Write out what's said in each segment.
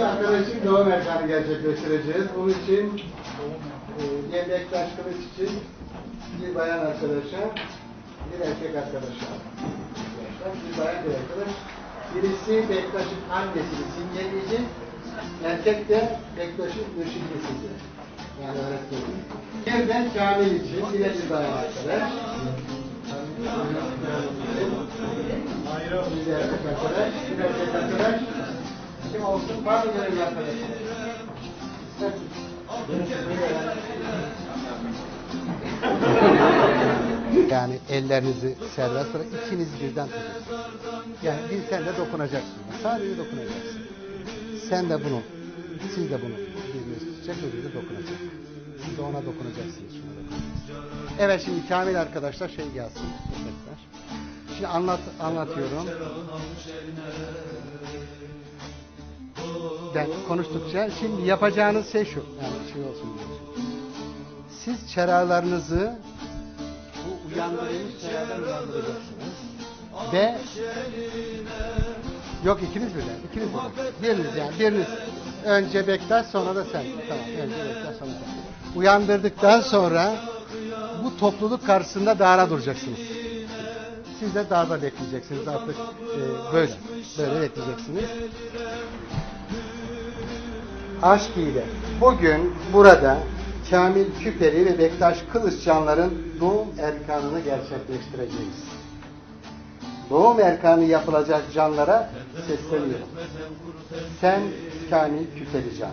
Bir arkadaş için doğum erkanı gerçekleştireceğiz. Bunun için e, bir bektaş için bir bayan arkadaşa, bir erkek arkadaşa. Bir bayan bir arkadaş. Birisi Bektaş'ın annesini simgeleyecek, erkek de Bektaş'ın mürşidisidir. Yani öğretmeni. Bir de Kamil için de bir bayan arkadaş. Bir erkek arkadaş, bir erkek arkadaş. Kim olsun? Var mı arkadaş? Yani ellerinizi serbest bırak, ikiniz birden tutacaksınız. Yani bir sen de dokunacaksın. Sadece dokunacaksın. Sen de bunu, siz de bunu biriniz tutacak, öbürü de dokunacak. Siz de ona dokunacaksınız. Şuna dokunacaksınız. Evet şimdi Kamil arkadaşlar şey gelsin. Şimdi anlat, anlatıyorum. Ben konuştukça şimdi yapacağınız şey şu. Yani şey olsun diye. Siz çeralarınızı bu uyandırılmış çeradan uyandıracaksınız. Ve yok ikiniz birden. ikiniz birden. Biriniz yani biriniz. Önce Bektaş sonra da sen. Tamam önce Bektaş sonra sen. Uyandırdıktan sonra bu topluluk karşısında dağına duracaksınız. Siz de dağda bekleyeceksiniz artık e, böyle. Böyle bekleyeceksiniz. Aşk ile bugün burada Kamil Küperi ve Bektaş Kılıçcanların doğum erkanını gerçekleştireceğiz. Doğum erkanı yapılacak canlara sesleniyorum. Sen Kamil Küperi can.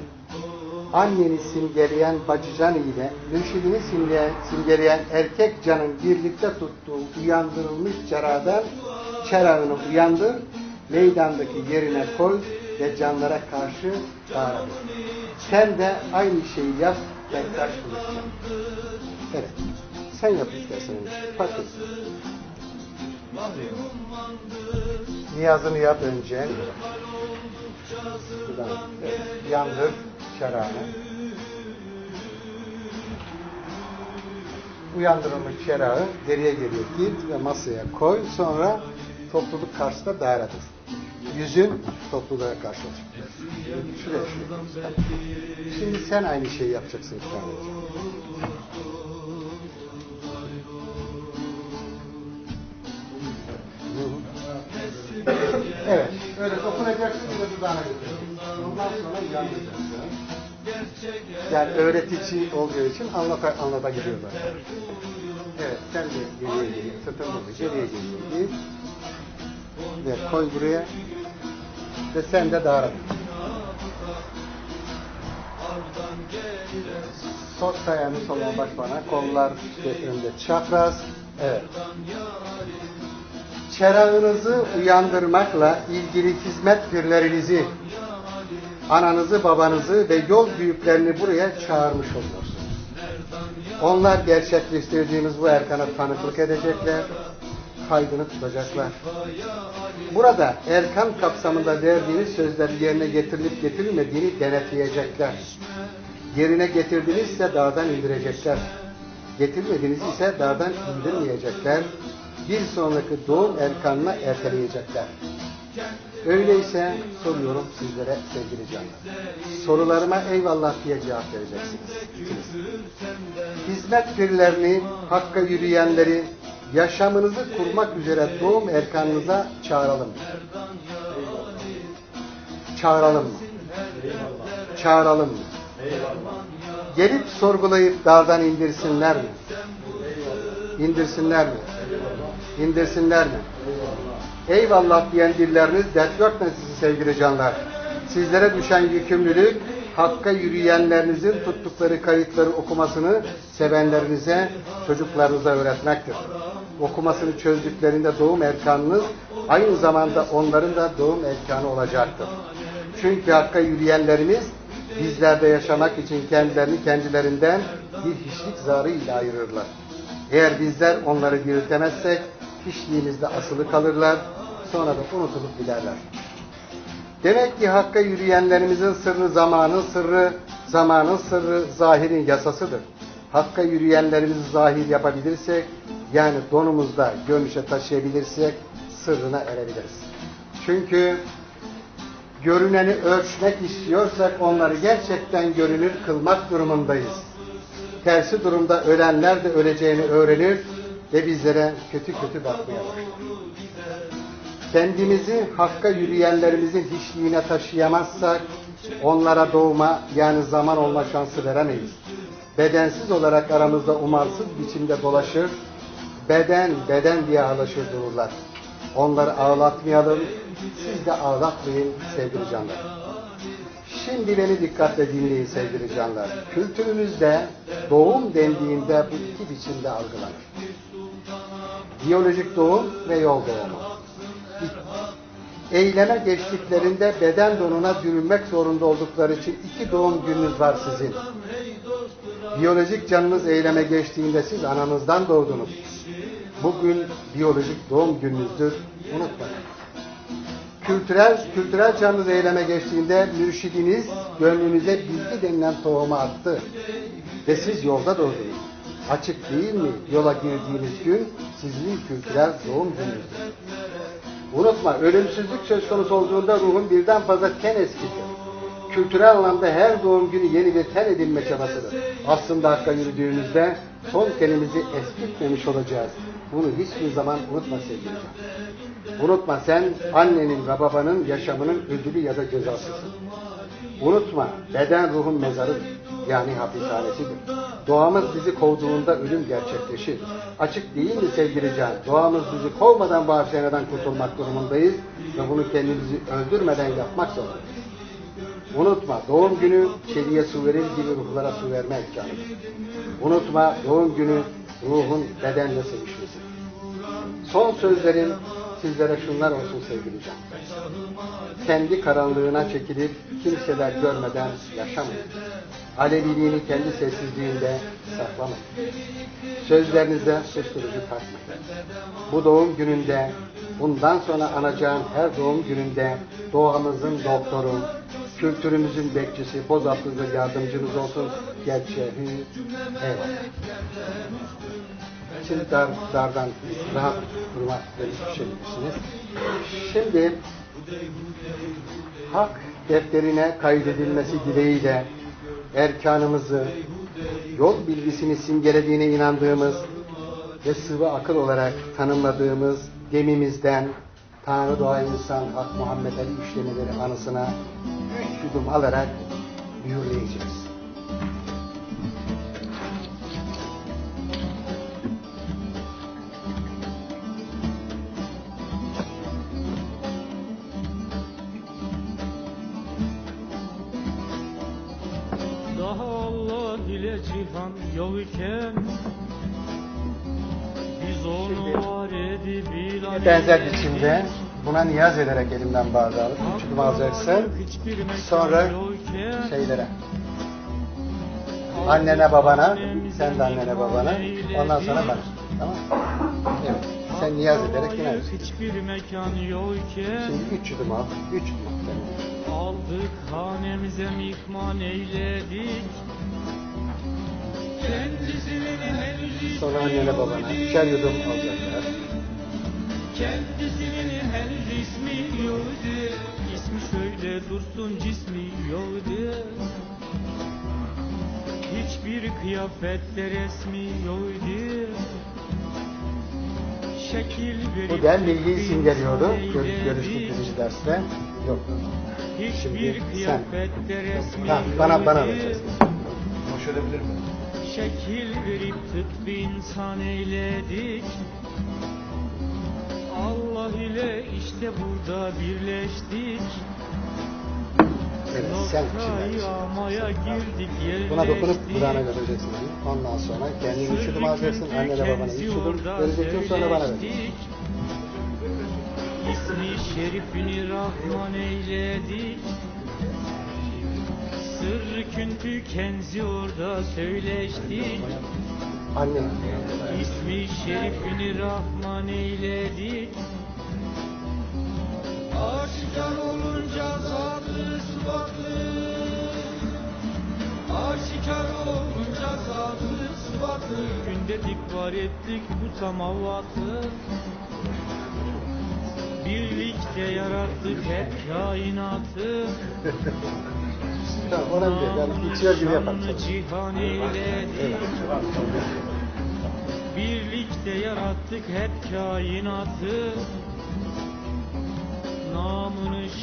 Anneni simgeleyen bacıcan ile mürşidini simgeleyen, simgeleyen erkek canın birlikte tuttuğu uyandırılmış çeradan çerağını uyandır, meydandaki yerine koy ve canlara karşı bağır. Sen de aynı şeyi yap, Bektaş Kılıçcan. Evet. Sen yap istersen. Fark etmez. Niyazını yap önce. Buradan, evet. Yandır çerağını. Uyandırılmış çerağı geriye geriye git ve masaya koy. Sonra topluluk karşısında daire dur. Yüzün topluluğa karşı olacak. Şuraya şuraya. Şimdi sen aynı şeyi yapacaksın sadece. Evet, öyle dokunacaksın ve dudağına götüreceksin. Ondan sonra yandıracaksın. Yani öğretici olduğu için anlata, anlata gidiyorlar. Evet, sen de geriye geriye, sırtını geriye geriye. Ve koy buraya. Ve sen de dağına Sol ayağını soluna baş bana, kollar önde çapraz. Evet. Çerağınızı uyandırmakla ilgili hizmet türlerinizi, ananızı, babanızı ve yol büyüklerini buraya çağırmış oluyorsunuz. Onlar gerçekleştirdiğiniz bu erkana tanıklık edecekler, kaydını tutacaklar. Burada erkan kapsamında verdiğiniz sözleri yerine getirilip getirilmediğini denetleyecekler. Yerine getirdinizse dağdan indirecekler. Getirmediniz ise dağdan indirmeyecekler. Bir sonraki doğum erkanına erteleyecekler. Öyleyse soruyorum sizlere sevgili canlar. Sorularıma eyvallah diye cevap vereceksiniz. Hizmet birlerini, hakka yürüyenleri, yaşamınızı kurmak üzere doğum erkanınıza çağıralım. Çağıralım mı? Çağıralım mı? Gelip sorgulayıp dağdan indirsinler mi? İndirsinler mi? İndirsinler mi? Eyvallah diyen dilleriniz dert görmesin sevgili canlar. Sizlere düşen yükümlülük Hakka yürüyenlerinizin tuttukları kayıtları okumasını sevenlerinize, çocuklarınıza öğretmektir. Okumasını çözdüklerinde doğum erkanınız aynı zamanda onların da doğum erkanı olacaktır. Çünkü Hakka yürüyenlerimiz bizlerde yaşamak için kendilerini kendilerinden bir hiçlik zarı ile ayırırlar. Eğer bizler onları diriltemezsek hiçliğimizde asılı kalırlar, sonra da unutulup giderler. Demek ki Hakk'a yürüyenlerimizin sırrı zamanın sırrı, zamanın sırrı zahirin yasasıdır. Hakk'a yürüyenlerimizi zahir yapabilirsek, yani donumuzda görünüşe taşıyabilirsek sırrına erebiliriz. Çünkü görüneni ölçmek istiyorsak onları gerçekten görünür kılmak durumundayız. Tersi durumda ölenler de öleceğini öğrenir ve bizlere kötü kötü bakmaya başlar. Kendimizi hakka yürüyenlerimizin hiçliğine taşıyamazsak onlara doğma yani zaman olma şansı veremeyiz. Bedensiz olarak aramızda umarsız biçimde dolaşır, beden beden diye ağlaşır dururlar. Onları ağlatmayalım, siz de ağlatmayın sevgili canlar. Şimdi beni dikkatle dinleyin sevgili canlar. Kültürümüzde doğum dendiğinde bu iki biçimde algılanır. Biyolojik doğum ve yol doğumu. Eyleme geçtiklerinde beden donuna bürünmek zorunda oldukları için iki doğum gününüz var sizin. Biyolojik canınız eyleme geçtiğinde siz ananızdan doğdunuz. Bugün biyolojik doğum gününüzdür. Unutmayın. Kültürel, kültürel canınız eyleme geçtiğinde mürşidiniz gönlünüze bilgi denilen tohumu attı. Ve siz yolda doğdunuz. Açık değil mi yola girdiğiniz gün sizin kültürel doğum gününüzdür. Unutma, ölümsüzlük söz konusu olduğunda ruhun birden fazla ten eskidir. Kültürel anlamda her doğum günü yeni bir ten edinme çabasıdır. Aslında hakka yürüdüğümüzde son tenimizi eskitmemiş olacağız. Bunu hiçbir zaman unutma sevgili can. Unutma sen annenin ve babanın yaşamının ödülü ya da cezasısın. Unutma beden ruhun mezarıdır. Yani hapishanesidir. Doğamız bizi kovduğunda ölüm gerçekleşir. Açık değil mi sevgili can? Doğamız bizi kovmadan bu hapishaneden kurtulmak durumundayız ve bunu kendimizi öldürmeden yapmak zorundayız. Unutma doğum günü kediye su verir gibi ruhlara su vermek canım. Unutma doğum günü ruhun bedenle sevişmesi. Son sözlerim sizlere şunlar olsun sevgili can. Kendi karanlığına çekilip kimseler görmeden yaşamayın. Aleviliğini kendi sessizliğinde saklamayın. Sözlerinize susturucu takmayın. Bu doğum gününde, bundan sonra anacağın her doğum gününde doğamızın doktoru, kültürümüzün bekçisi, Bozatlı'da yardımcınız olsun. Gerçeği eyvallah. Şimdi dar, dardan rahat durmak düşebilirsiniz. Şimdi hak defterine kaydedilmesi dileğiyle erkanımızı, yol bilgisini simgelediğine inandığımız ve sıvı akıl olarak tanımladığımız gemimizden Tanrı doğa insan Hak Muhammed Ali üçlemeleri anısına üç yudum alarak mühürleyeceğiz. Benzer biçimde buna niyaz ederek elimden bardağı alıp üç yudum alacaksın. Sonra şeylere annene babana sen de annene babana ondan sonra bana tamam evet sen niyaz ederek yine Hiçbir mekan yokken şimdi üç yudum al üç yudum. Aldık hanemize mihman eyledik. Sonra annene babana üçer yudum alacaklar Kendisinin henüz ismi yoktu. İsmi şöyle dursun cismi yoktu. Hiçbir kıyafette resmi yoktu. Şekil verip bu den insan Gör, eyledi. görüştük birinci derste. Yok. Hiçbir Şimdi sen- kıyafette resmi ha, bana bana vereceksin. Hoş olabilir mi? Şekil verip tıpkı insan eyledik Allah ile işte burada birleştik. Evet sen Noktayı girdik buna dokunup yerleştik. dudağına götüreceksin ondan sonra kendin üç yudum alacaksın annene babana üç yudum vereceksin sonra bana vereceksin. İsmi şerifini Rahman eyledik. Sırrı küntü kenzi orada söyleştik. Anne. İsmi şerifini Rahman eyledik Aşikar olunca zatı sıfatı. Aşikar olunca zatı sıfatı. Günde dikvar ettik bu samavatı. Birlikte yarattık hep kainatı. Tamam olabilir. Yani içiyor gibi yapalım. Şanlı cihan eyledik Birlikte yarattık hep kainatı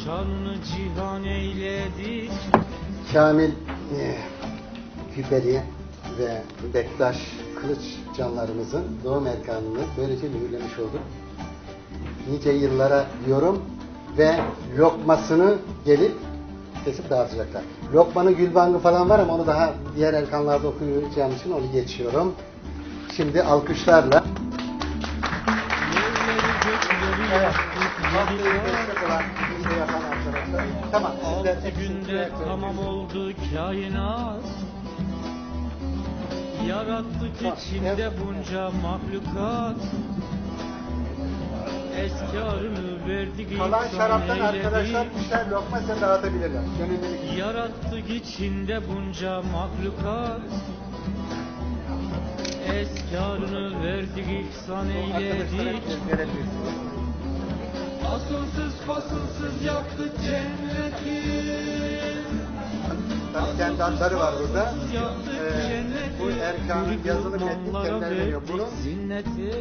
şanını cihan eyledik Kamil e, ve Bektaş Kılıç canlarımızın doğum erkanını böylece mühürlemiş olduk. Nice yıllara diyorum ve lokmasını gelip kesip dağıtacaklar. Lokmanın gülbangı falan var ama onu daha diğer erkanlarda okuyacağım için onu geçiyorum. Şimdi alkışlarla yediler Tamam. Altı günde tamam oldu kainat. Yarattık içinde bunca mahlukat. Eskarını verdik Kalan şaraptan arkadaşlar düşer lokma size dağıtabilirler. Yarattık içinde bunca mahlukat. Eskarını verdik ihsan eyledik. Asılsız fasılsız yaptık cenneti Tabii kendi adları var burada. Ee, bu Erkan'ın yazılı metni kendilerine veriyor. Bunun zinneti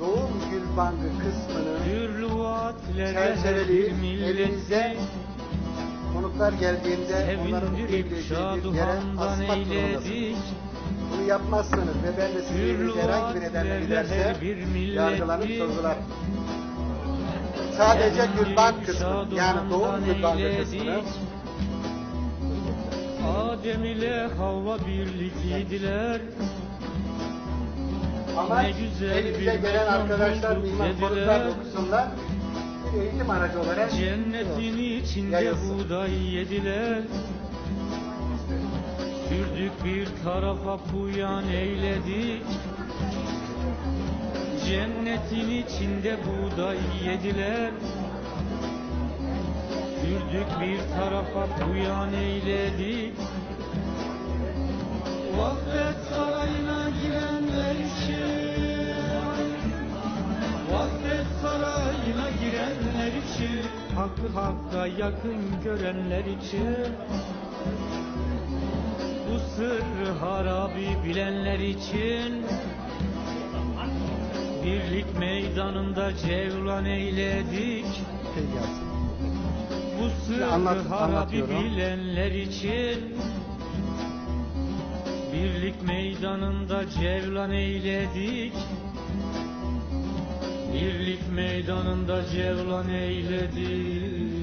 doğum gülbangı kısmını Türlü vaatlere her çerçeveleyip bir milleti elinizde konuklar geldiğinde onların okuyabileceği bir yere asmak durumundasınız. Bunu yapmazsanız ve ben de sizin herhangi bir nedenle giderse yargılanıp sorgular. Sadece gülbang kısmı yani doğum gülbangı kısmını Adem ile Havva birlikteydiler Ama Ne güzel elimize gelen arkadaşlar bilmem konuklar okusunlar. Bir eğitim aracı olarak Cennetin içinde Yayılsın. buğday yediler. Sürdük bir tarafa puyan eyledik Cennetin içinde buğday yediler. Sürdük bir tarafa puyan eyledik. Vahdet sarayına girenler için. Vahdet sarayına girenler için. Hakkı hakka yakın görenler için. Bu sırrı harabi bilenler için Birlik meydanında cevlan eyledik. Bu sırrı Anlat- harabi bilenler için. Birlik meydanında cevlan eyledik. Birlik meydanında cevlan eyledik